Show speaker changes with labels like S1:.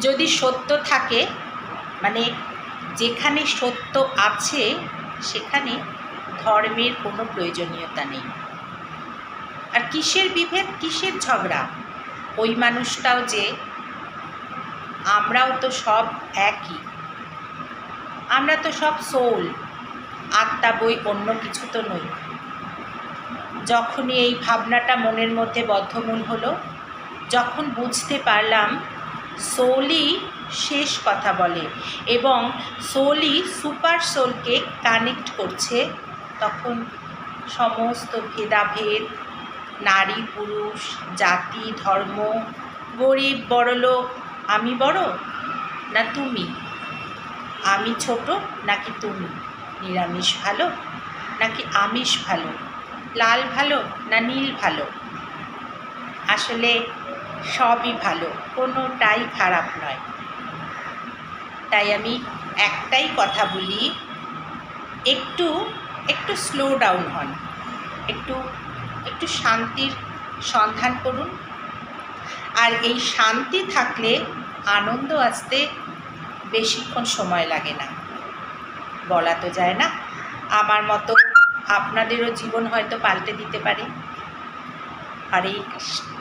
S1: যদি সত্য থাকে মানে যেখানে সত্য আছে, সেখানে ধর্মের কোনো প্রয়োজনীয়তা নেই। আর কিসের বিভেদ? কিসের ঝগড়া? ওই মানুষটাও যে, আমরাও তো সব একই। আমরা তো সব সোল আত্মা, বই, অন্য কিছু তো নই। যখনই এই ভাবনাটা মনের মধ্যে বদ্ধমূল হলো, যখন বুঝতে পারলাম সোলই শেষ কথা বলে এবং সোলই সুপার সোলকে কানেক্ট করছে। তখন সমস্ত ভেদাভেদ, নারী, পুরুষ, জাতি, ধর্ম, গরিব বড়লোক আমি বড় না তুমি? আমি ছোট নাকি তুমি? নিরামিষ ভালো নাকি আমিষ ভালো? লাল ভালো না নীল ভালো? আসলে সবই ভালো, কোনোটাই খারাপ নয়। তাই আমি একটাই কথা বলি, একটু একটু স্লো ডাউন হন। একটু একটু শান্তির সন্ধান করুন। আর এই শান্তি থাকলে আনন্দ আসতে বেশিক্ষণ সময় লাগে না। বলা তো যায় না, আমার মতো আপনাদেরও জীবন হয়তো পাল্টে দিতে পারে। হরে কৃষ্ণ